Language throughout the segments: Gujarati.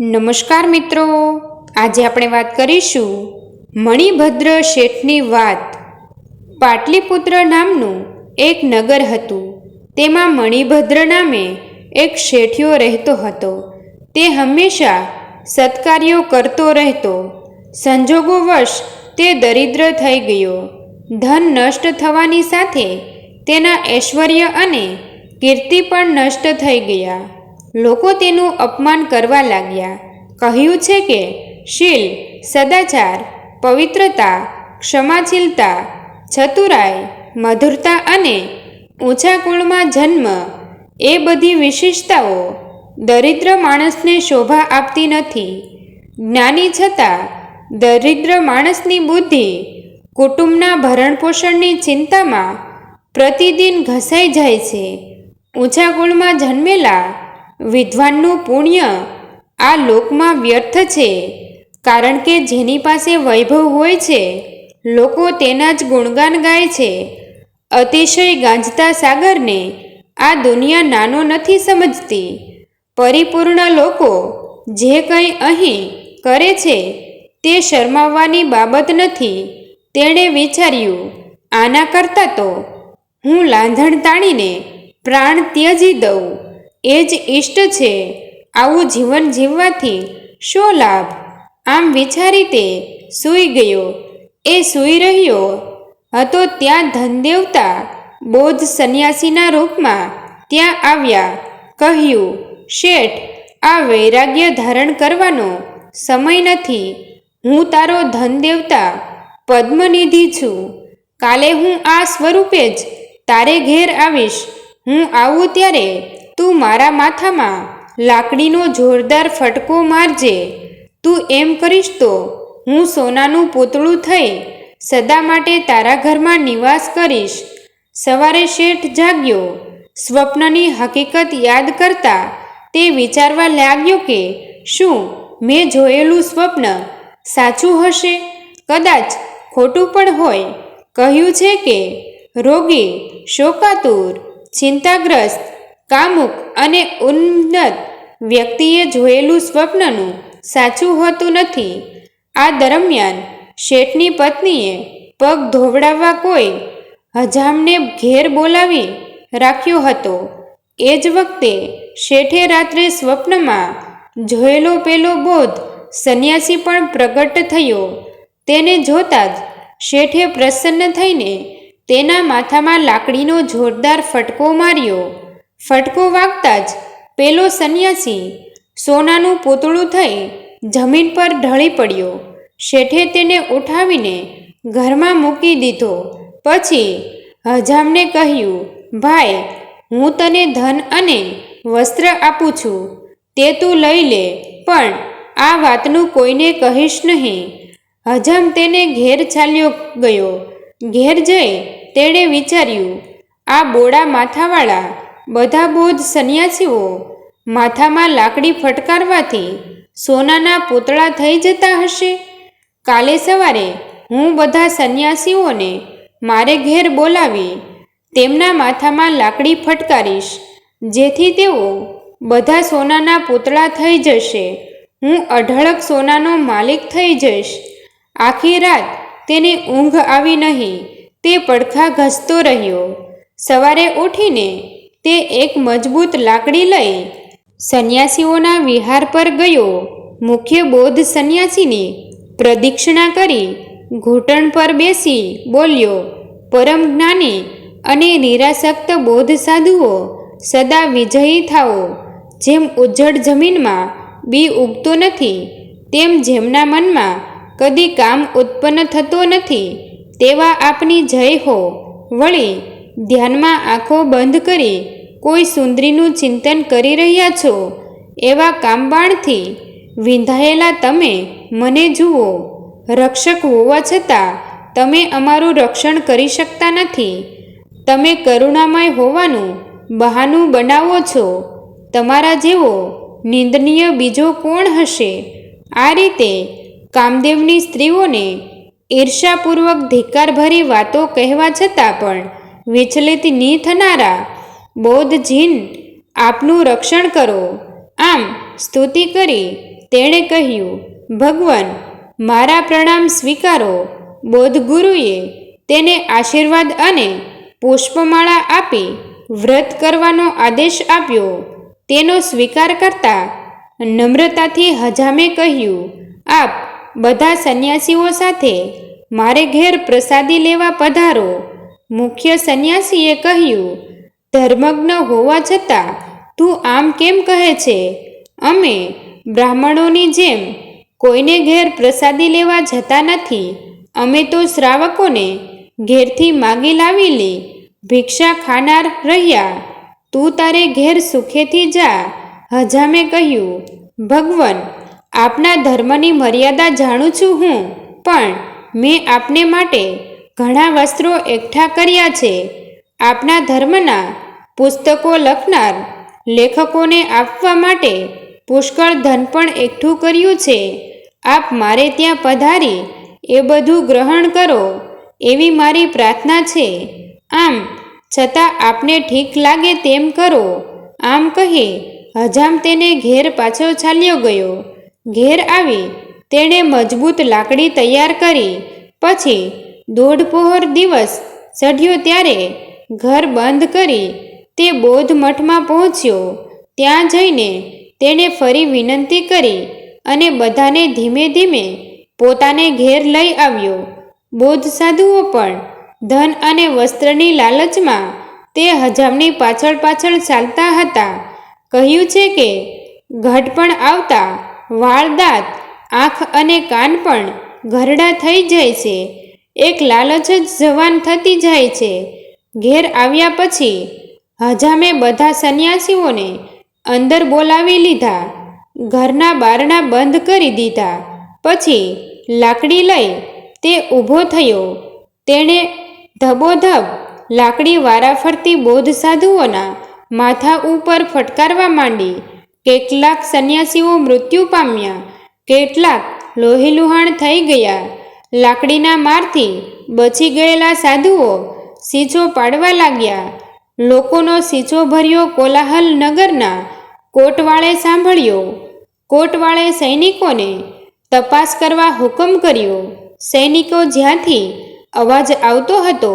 નમસ્કાર મિત્રો. આજે આપણે વાત કરીશું મણિભદ્ર શેઠની વાત. પાટલીપુત્ર નામનું એક નગર હતું. તેમાં મણિભદ્ર નામે એક શેઠિયો રહેતો હતો. તે હંમેશા સત્કાર્યો કરતો રહેતો. સંજોગોવશ તે દરિદ્ર થઈ ગયો. ધન નષ્ટ થવાની સાથે તેના ઐશ્વર્ય અને કીર્તિ પણ નષ્ટ થઈ ગયા. લોકો તેનું અપમાન કરવા લાગ્યા. કહ્યું છે કે, શીલ, સદાચાર, પવિત્રતા, ક્ષમાશીલતા, ચતુરાઈ, મધુરતા અને ઊંચા કુળમાં જન્મ, એ બધી વિશેષતાઓ દરિદ્ર માણસને શોભા આપતી નથી. જ્ઞાની છતાં, દરિદ્ર માણસની બુદ્ધિ કુટુંબના ભરણપોષણની ચિંતામાં પ્રતિદિન ઘસાઈ જાય છે. ઊંચા કુળમાં જન્મેલા વિદ્વાનનું પુણ્ય આ લોકમાં વ્યર્થ છે, કારણ કે જેની પાસે વૈભવ હોય છે, લોકો તેના જ ગુણગાન ગાય છે. અતિશય ગાંજતા સાગરને આ દુનિયા નાનો નથી સમજતી. પરિપૂર્ણ લોકો જે કંઈ અહીં કરે છે, તે શરમાવવાની બાબત નથી. તેણે વિચાર્યું, આના કરતાં તો હું લાંધણ તાણીને પ્રાણ ત્યજી દઉં. એ જ ઈષ્ટ છે. આવું જીવન જીવવાથી શો લાભ? આમ વિચારી તે સૂઈ ગયો. એ સૂઈ રહ્યો. હતો ત્યાં ધનદેવતા બોધ સંન્યાસીના રૂપમાં. ત્યાં આવ્યા. કહ્યું, શેઠ, આ વૈરાગ્ય ધારણ કરવાનો સમય નથી. હું તારો ધનદેવતા પદ્મનિધિ છું. કાલે હું આ સ્વરૂપે જ તારે ઘેર આવીશ. હું આવું ત્યારે તું મારા માથામાં લાકડીનો જોરદાર ફટકો મારજે. તું એમ કરીશ તો હું સોનાનું પૂતળું થઈ સદા માટે તારા ઘરમાં નિવાસ કરીશ. સવારે શેઠ જાગ્યો. સ્વપ્નની હકીકત યાદ કરતા તે વિચારવા લાગ્યો કે શું મેં જોયેલું સ્વપ્ન સાચું હશે? કદાચ ખોટું પણ હોય. કહ્યું છે કે, રોગી, શોકાતુર, ચિંતાગ્રસ્ત કામુક અને ઉન્નત વ્યક્તિએ જોયેલું સ્વપ્નનું સાચું હોતું નથી. આ દરમિયાન શેઠની પત્નીએ પગ ધોવડાવવા કોઈ હજામને ઘેર બોલાવી રાખ્યો હતો. એ જ વખતે શેઠે રાત્રે સ્વપ્નમાં જોયેલો પેલો બોધ સંન્યાસી પણ પ્રગટ થયો. તેને જોતાં જ શેઠે પ્રસન્ન થઈને તેના માથામાં લાકડીનો જોરદાર ફટકો માર્યો. ફટકો વાગતા જ પેલો સંન્યાસી સોનાનું પૂતળું થઈ જમીન પર ઢળી પડ્યો. શેઠે તેને ઉઠાવીને ઘરમાં મૂકી દીધો. પછી હજામને કહ્યું, ભાઈ, હું તને ધન અને વસ્ત્ર આપું છું. તે તું લઈ લે, પણ આ વાતનું કોઈને કહીશ નહીં. હજામ તેને ઘેર ચાલ્યો ગયો. ઘેર જઈ તેણે વિચાર્યું, આ બોડા માથાવાળા બધા બૌદ્ધ સંન્યાસીઓ માથામાં લાકડી ફટકારવાથી સોનાના પૂતળા થઈ જતા હશે. કાલે સવારે હું બધા સંન્યાસીઓને મારે ઘેર બોલાવી તેમના માથામાં લાકડી ફટકારીશ, જેથી તેઓ બધા સોનાના પૂતળા થઈ જશે. હું અઢળક સોનાનો માલિક થઈ જઈશ. આખી રાત તેને ઊંઘ આવી નહીં, તે પડખા ઘસતો રહ્યો. સવારે ઉઠીને તે એક મજબૂત લાકડી લઈ સંન્યાસીઓના વિહાર પર ગયો. મુખ્ય બૌદ્ધ સંન્યાસીની પ્રદક્ષિણા કરી ઘૂંટણ પર બેસી બોલ્યો, પરમ જ્ઞાની અને નિરાસક્ત બૌદ્ધ સાધુઓ, સદા વિજયી થાઓ. જેમ ઉજ્જડ જમીનમાં બી ઉગતો નથી, તેમ જેમના મનમાં કદી કામ ઉત્પન્ન થતો નથી, તેવા આપની જય હો. વળી ધ્યાનમાં આંખો બંધ કરી કોઈ સુંદરીનું ચિંતન કરી રહ્યા છો? એવા કામબાણથી વિંધાયેલા તમે મને જુઓ. રક્ષક હોવા છતાં તમે અમારું રક્ષણ કરી શકતા નથી. તમે કરુણામય હોવાનું બહાનું બનાવો છો. તમારા જેવો નિંદનીય બીજો કોણ હશે? આ રીતે કામદેવની સ્ત્રીઓને ઈર્ષાપૂર્વક ધિક્કારભરી વાતો કહેવા છતાં પણ વિચલિત નહીં થનારા બૌદ્ધ જીન, આપનું રક્ષણ કરો. આમ, સ્તુતિ કરી, તેણે કહ્યું, ભગવાન, મારા પ્રણામ સ્વીકારો. બોધગુરુએ તેને આશીર્વાદ અને પુષ્પમાળા આપી વ્રત કરવાનો આદેશ આપ્યો. તેનો સ્વીકાર કરતા નમ્રતાથી હજામે કહ્યું, આપ બધા સંન્યાસીઓ સાથે મારે ઘેર પ્રસાદી લેવા પધારો. મુખ્ય સંન્યાસીએ કહ્યું ધર્મજ્ઞ હોવા છતાં તું આમ કેમ કહે છે? અમે બ્રાહ્મણોની જેમ કોઈને ઘેર પ્રસાદી લેવા જતા નથી. અમે તો શ્રાવકોને ઘેરથી માગી લાવેલી ભિક્ષા ખાનાર રહ્યા. તું તારે ઘેર સુખેથી જા. હજામે કહ્યું, ભગવાન, આપના ધર્મની મર્યાદા જાણું છું હું, પણ મેં આપને માટે ઘણા વસ્ત્રો એકઠા કર્યા છે. આપના ધર્મના પુસ્તકો લખનાર, લેખકોને આપવા માટે પુષ્કળ ધન પણ એકઠું કર્યું છે. આપ મારે ત્યાં પધારી, એ બધું ગ્રહણ કરો, એવી મારી પ્રાર્થના છે. આમ, છતાં આપને ઠીક લાગે તેમ કરો. આમ કહી, હજામ તેને ઘેર પાછો ચાલ્યો ગયો. ઘેર આવી, તેણે મજબૂત લાકડી તૈયાર કરી. પછી દોઢ પહોર દિવસ ચઢ્યો ત્યારે ઘર બંધ કરી તે બોધ મઠમાં પહોંચ્યો. ત્યાં જઈને તેણે ફરી વિનંતી કરી અને બધાને ધીમે ધીમે પોતાને ઘેર લઈ આવ્યો. બોધ સાધુઓ પણ ધન અને વસ્ત્રની લાલચમાં તે હજામની પાછળ પાછળ ચાલતા હતા. કહ્યું છે કે ઘટપણ આવતા વાળ, દાંત, આંખ અને કાન પણ ઘરડા થઈ જાય છે. એક લાલચ જ જવાન થતી જાય છે. ઘેર આવ્યા પછી હજામે બધા સંન્યાસીઓને અંદર બોલાવી લીધા, ઘરના બારણા બંધ કરી દીધા. પછી લાકડી લઈ તે ઊભો થયો. તેણે ધબોધબ લાકડી વારાફરતી બોધ સાધુઓના માથા ઉપર ફટકારવા માંડી. કેટલાક સંન્યાસીઓ મૃત્યુ પામ્યા, કેટલાક લોહીલુહાણ થઈ ગયા. લાકડીના મારથી બચી ગયેલા સાધુઓ સીંચો પાડવા લાગ્યા. લોકોનો સીચો ભર્યો કોલાહલ નગરના કોટવાળે સાંભળ્યો. કોટવાળે સૈનિકોને તપાસ કરવા હુકમ કર્યો. સૈનિકો જ્યાંથી અવાજ આવતો હતો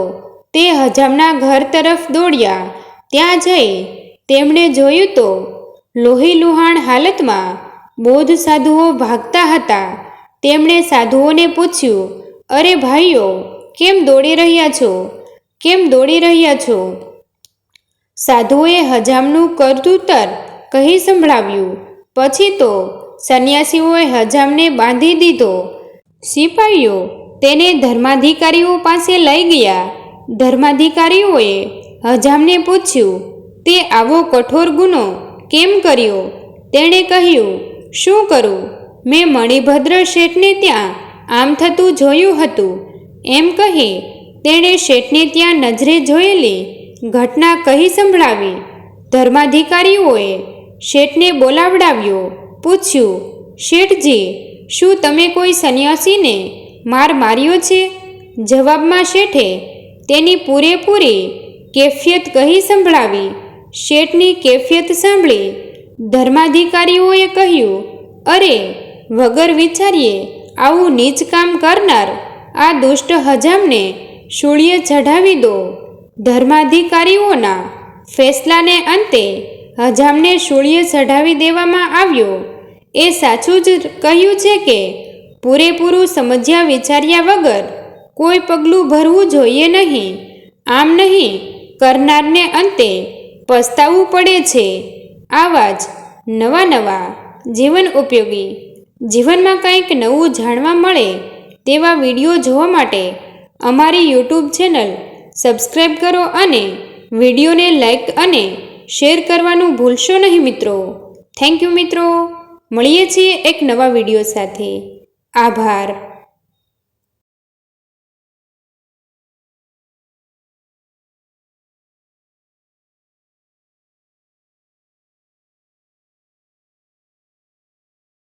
તે હજામના ઘર તરફ દોડ્યા. ત્યાં જઈ તેમણે જોયું તો લોહી લુહાણ હાલતમાં બૌદ્ધ સાધુઓ ભાગતા હતા. તેમણે સાધુઓને પૂછ્યું, અરે ભાઈઓ, કેમ દોડી રહ્યા છો? કેમ દોડી રહ્યા છો? સાધુઓએ હજામનું કરતૂતર કહી સંભળાવ્યું. પછી તો સંન્યાસીઓએ હજામને બાંધી દીધો. સિપાહીઓ તેને ધર્માધિકારીઓ પાસે લઈ ગયા. ધર્માધિકારીઓએ હજામને પૂછ્યું, તે આવો કઠોર ગુનો કેમ કર્યો? તેણે કહ્યું, શું કરું? મેં મણિભદ્ર શેઠને ત્યાં આમ થતું જોયું હતું. એમ કહી તેણે શેઠને ત્યાં નજરે જોયેલી ઘટના કહી સંભળાવી. ધર્માધિકારીઓએ શેઠને બોલાવડાવ્યો. પૂછ્યું, શેઠજી, શું તમે કોઈ સન્યાસીને માર માર્યો છે? જવાબમાં શેઠે તેની પૂરેપૂરી કેફિયત કહી સંભળાવી. શેઠની કેફિયત સાંભળી ધર્માધિકારીઓએ કહ્યું, અરે, વગર વિચારીએ આવું નીચ કામ કરનાર આ દુષ્ટ હજામને શૂળીએ ચઢાવી દો. ધર્માધિકારીઓના ફેસલાને અંતે હજામને શૂળીએ ચઢાવી દેવામાં આવ્યો. એ સાચું જ કહ્યું છે કે પૂરેપૂરું સમજ્યા વિચાર્યા વગર કોઈ પગલું ભરવું જોઈએ નહીં. આમ નહીં, કરનારને અંતે પસ્તાવવું પડે છે. આવા જ નવા નવા જીવન ઉપયોગી જીવનમાં કંઈક નવું જાણવા મળે તેવા વીડિયો જોવા માટે અમારી યુટ્યુબ ચેનલ સબસ્ક્રાઈબ કરો અને વિડીયોને લાઇક અને શેર કરવાનું ભૂલશો નહીં મિત્રો. થેન્ક યુ મિત્રો. મળીએ છીએ એક નવા વીડિયો સાથે. આભાર.